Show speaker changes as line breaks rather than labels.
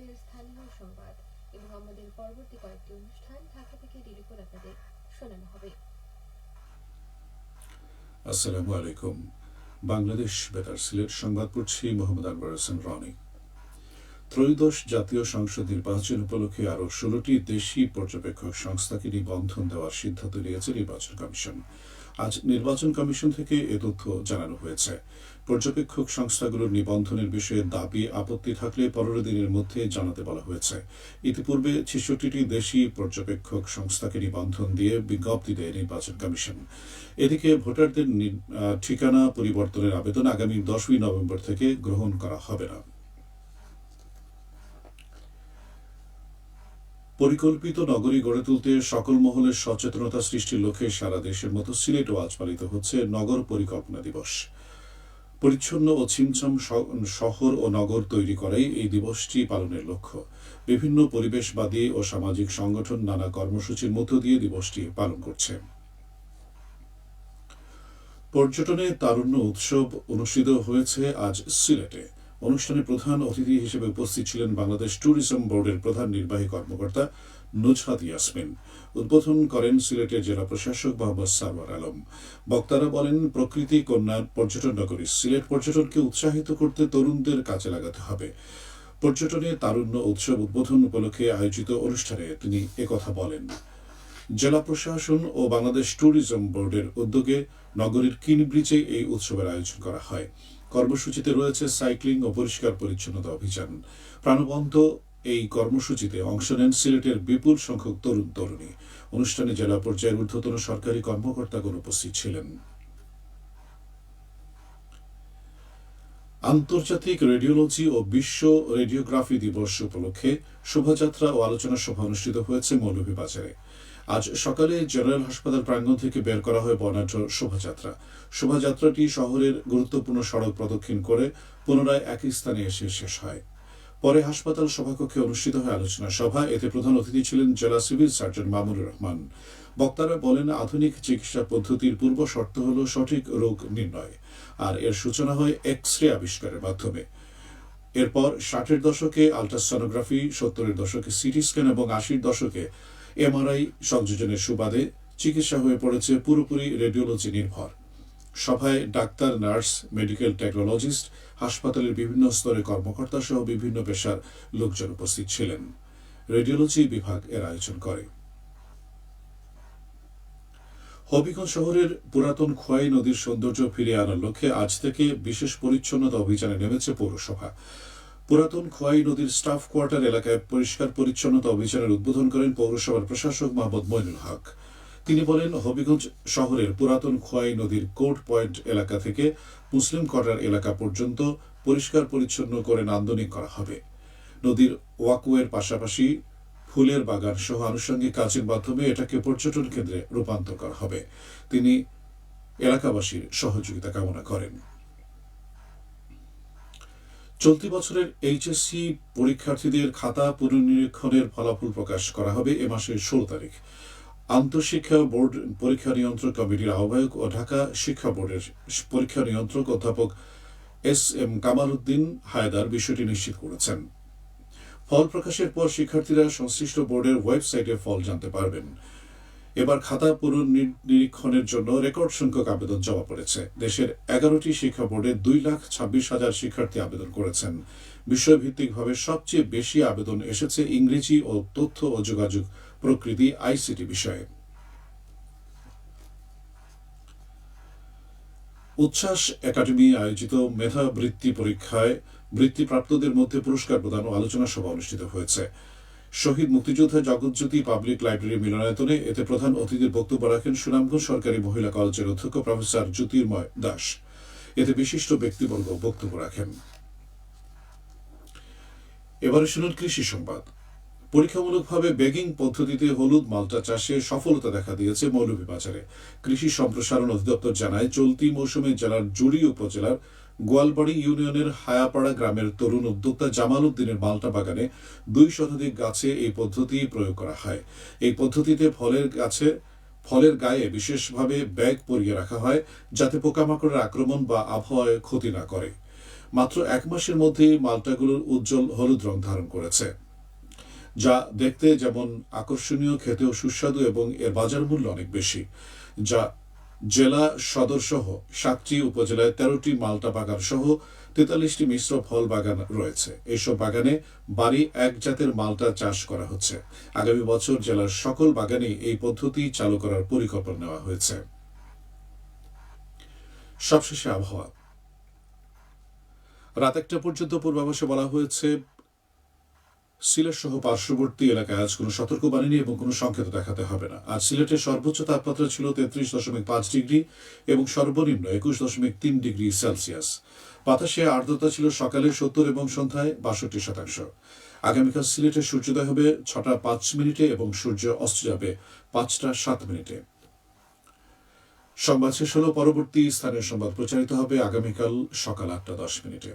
আমাদের স্থানীয় সংবাদ এবং আমাদের পরবর্তী কয়েকটি অনুষ্ঠান ঢাকা থেকে ডিলি করে আপনাদের শোনানো হবে।
আসসালামু আলাইকুম। বাংলাদেশ বেতার সিলেট সংবাদ পড়ছি মোহাম্মদ আনবার হোসেন রনি। ত্রয়োদশ জাতীয় সংসদ নির্বাচন উপলক্ষে আরও ষোলোটি দেশি পর্যবেক্ষক সংস্থাকে নিবন্ধন দেওয়ার সিদ্ধান্ত নিয়েছে নির্বাচন কমিশন। আজ নির্বাচন কমিশন থেকে এ তথ্য জানানো হয়েছে। পর্যবেক্ষক সংস্থাগুলোর নিবন্ধনের বিষয়ে দাবি, আপত্তি থাকলে পনেরো দিনের মধ্যে জানাতে বলা হয়েছে। ইতিপূর্বে ছেষট্টিটি দেশি পর্যবেক্ষক সংস্থাকে নিবন্ধন দিয়ে বিজ্ঞপ্তি দেয় নির্বাচন কমিশন। এদিকে ভোটারদের ঠিকানা পরিবর্তনের আবেদন আগামী দশই নভেম্বর থেকে গ্রহণ করা হবে না। পরিকল্পিত নগরী গড়ে তুলতে সকল মহলের সচেতনতা সৃষ্টির লক্ষ্যে সারা দেশের মতো সিলেটও আজ পালিত হচ্ছে নগর পরিকল্পনা দিবস। পরিচ্ছন্ন ও ছিমছাম শহর ও নগর তৈরি করাই এই দিবসটি পালনের লক্ষ্য। বিভিন্ন পরিবেশবাদী ও সামাজিক সংগঠন নানা কর্মসূচির মধ্য দিয়ে দিবসটি পালন করছে। পর্যটনে তারুণ্য উৎসব অনুষ্ঠিত হয়েছে আজ সিলেটে। অনুষ্ঠানে প্রধান অতিথি হিসেবে উপস্থিত ছিলেন বাংলাদেশ ট্যুরিজম বোর্ডের প্রধান নির্বাহী কর্মকর্তা নুজহাত ইয়াসমিন। উদ্বোধন করেন সিলেটের জেলা প্রশাসক মোহাম্মদ সারওয়ার আলম। বক্তারা বলেন, প্রকৃতি কন্যার পর্যটন নগরী, সিলেট পর্যটনকে উৎসাহিত করতে তরুণদের কাজে লাগাতে হবে। পর্যটনে তারুণ্য উৎসব উদ্বোধন উপলক্ষে আয়োজিত অনুষ্ঠানে তিনি একথা বলেন। জেলা প্রশাসন ও বাংলাদেশ ট্যুরিজম বোর্ডের উদ্যোগে নগরীর কিনব্রিজে এই উৎসবের আয়োজন করা হয়। কর্মসূচিতে রয়েছে সাইক্লিং ও পরিষ্কার পরিচ্ছন্নতা অভিযান। প্রাণবন্ত এই কর্মসূচিতে অংশ নেন সিলেটের বিপুল সংখ্যক তরুণ তরুণী। অনুষ্ঠানে জেলা পর্যায়ের ঊর্ধ্বতন সরকারি কর্মকর্তাগণ উপস্থিত ছিলেন। আন্তর্জাতিক রেডিওলজি ও বিশ্ব রেডিওগ্রাফি দিবস উপলক্ষে শোভাযাত্রা ও আলোচনা সভা অনুষ্ঠিত হয়েছে মৌলভীবাজারে। আজ সকালে জেনারেল হাসপাতাল প্রাঙ্গণ থেকে বের করা হয় বর্ণাঢ্য শোভাযাত্রা। শোভাযাত্রাটি শহরের গুরুত্বপূর্ণ সড়ক প্রদক্ষিণ করে পুনরায় একই স্থানে এসে শেষ হয়। পরে হাসপাতাল সভাকক্ষে অনুষ্ঠিত হয় আলোচনা সভা। এতে প্রধান অতিথি ছিলেন জেলা সিভিল সার্জন মামুনুর রহমান। বক্তারা বলেন, আধুনিক চিকিৎসা পদ্ধতির পূর্ব শর্ত হল সঠিক রোগ নির্ণয়, আর এর সূচনা হয় এক্স রে আবিষ্কারের মাধ্যমে। এরপর ষাটের দশকে আলট্রাসনোগ্রাফি, সত্তরের দশকে সিটি স্ক্যান এবং আশির দশকে এমআরআই সংযোজনের সুবাদে চিকিৎসা হয়ে পড়েছে পুরোপুরি রেডিওলজি নির্ভর। সভায় ডাক্তার, নার্স, মেডিকেল টেকনোলজিস্ট, হাসপাতালের বিভিন্ন স্তরে কর্মকর্তা সহ বিভিন্ন পেশার লোকজন উপস্থিত ছিলেন। রেডিওলজি বিভাগ এর আয়োজন করে। হবিগঞ্জ শহরের পুরাতন খোয়াই নদীর সৌন্দর্য ফিরিয়ে আনার লক্ষ্যে আজ থেকে বিশেষ পরিচ্ছন্নতা অভিযানে নেমেছে পৌরসভা। পুরাতন খোয়াই নদীর স্টাফ কোয়ার্টার এলাকায় পরিষ্কার পরিচ্ছন্নতা অভিযানের উদ্বোধন করেন পৌরসভার প্রশাসক মোহাম্মদ মইনুল হক। তিনি বলেন, হবিগঞ্জ শহরের পুরাতন খোয়াই নদীর কোর্ট পয়েন্ট এলাকা থেকে মুসলিম কোয়ার্টার এলাকা পর্যন্ত পরিষ্কার পরিচ্ছন্ন করে নান্দনিক করা হবে। নদীর ওয়াকওয়ের পাশাপাশি ফুলের বাগান সহ আনুষঙ্গিক কাজের মাধ্যমে এটাকে পর্যটন কেন্দ্রে রূপান্তর করা হবে। তিনি এলাকাবাসীর সহযোগিতা কামনা করেন। চলতি বছরের এইচএসসি পরীক্ষার্থীদের খাতা পুনর্নিরীক্ষণের ফলাফল প্রকাশ করা হবে এ মাসের ষোলো তারিখ। আন্তঃশিক্ষা বোর্ড পরীক্ষা নিয়ন্ত্রক কমিটির আহ্বায়ক ও ঢাকা শিক্ষা বোর্ডের পরীক্ষা নিয়ন্ত্রক অধ্যাপক এস এম কামাল উদ্দিন হায়দার বিষয়টি নিশ্চিত করেছেন। ফল প্রকাশের পর শিক্ষার্থীরা সংশ্লিষ্ট বোর্ডের ওয়েবসাইটে ফল জানতে পারবেন। এবার খাতা পুনর্নিরীক্ষণের জন্য রেকর্ড সংখ্যক আবেদন জমা পড়েছে। দেশের এগারোটি শিক্ষা বোর্ডে দুই লাখ ছাব্বিশ হাজার শিক্ষার্থী আবেদন করেছেন। বিষয়ভিত্তিকভাবে সবচেয়ে বেশি আবেদন এসেছে ইংরেজি ও তথ্য ও যোগাযোগ প্রকৃতি আইসিটি বিষয়ে। উচ্ছ্বাস একাডেমি আয়োজিত মেধা বৃত্তি পরীক্ষায় বৃত্তিপ্রাপ্তদের মধ্যে পুরস্কার প্রদান ও আলোচনা সভা অনুষ্ঠিত হয়েছে। শহীদ মুক্তিযোদ্ধা জগৎজ্যোতি পাবলিক লাইব্রেরি মিলনায়তনে এতে প্রধান অতিথির বক্তব্য রাখেন সুনামগঞ্জ সরকারি মহিলা কলেজের অধ্যক্ষ প্রফেসর জ্যোতির্ময় দাস। এতে বিশিষ্ট ব্যক্তিবর্গ বক্তব্য রাখেন। এবারে শুনুন কৃষি সংবাদ। পরীক্ষামূলকভাবে বেগিং পদ্ধতিতে হলুদ মালটা চাষে সফলতা দেখা দিয়েছে মৌলভীবাজারে। কৃষি সম্প্রসারণ অধিদপ্তর জানায়, চলতি মৌসুমে জেলার জুড়ি উপজেলার গোয়ালবাড়ি ইউনিয়নের হায়াপাড়া গ্রামের তরুণ উদ্যোক্তা জামাল উদ্দিনের মালটা বাগানে দুই শতাধিক গাছে এই পদ্ধতি প্রয়োগ করা হয়। এই পদ্ধতিতে ফলের গাছে, ফলের গায়ে বিশেষভাবে ব্যাগ পরিয়ে রাখা হয় যাতে পোকামাকড়ের আক্রমণ বা আবহাওয়ায় ক্ষতি না করে। মাত্র এক মাসের মধ্যেই মালটাগুলোর উজ্জ্বল হলুদ রং ধারণ করেছে। যা দেখতে যেমন আকর্ষণীয়, খেতেও সুস্বাদু এবং এর বাজার মূল্য অনেক বেশি, যা জেলা সদর সহ সাতটি উপজেলায় তেরোটি মালটা বাগান সহ তেতাল্লিশটি মিশ্র ফল বাগান রয়েছে। এইসব বাগানে বাড়ি এক জাতের মালটা চাষ করা হচ্ছে। আগামী বছর জেলার সকল বাগানেই এই পদ্ধতি চালু করার পরিকল্পনা নেওয়া হয়েছে। সবশেষে আবহাওয়া। রাত একটা পর্যন্ত পূর্বাভাসে বলা হয়েছে সিলেট সহ পার্শ্ববর্তী এলাকায় আজ কোনো সতর্কবাণী নেই এবং কোনো সংকেত দেখাতে হবে না। আজ সিলেটের সর্বোচ্চ তাপমাত্রা ছিল তেত্রিশ দশমিক পাঁচ ডিগ্রি এবং সর্বনিম্ন একুশ দশমিক তিন ডিগ্রি সেলসিয়াস। বাতাসে আর্দ্রতা ছিল সকালে সত্তর এবং সন্ধ্যায় বাষট্টি শতাংশ। আগামীকাল সিলেটে সূর্যোদয় হবে ছটা পাঁচ মিনিটে এবং সূর্য অস্ত যাবে পাঁচটা সাত মিনিটে। সংবাদ শেষ হল। পরবর্তী স্থানীয় সংবাদ প্রচারিত হবে আগামীকাল সকাল আটটা দশ মিনিটে।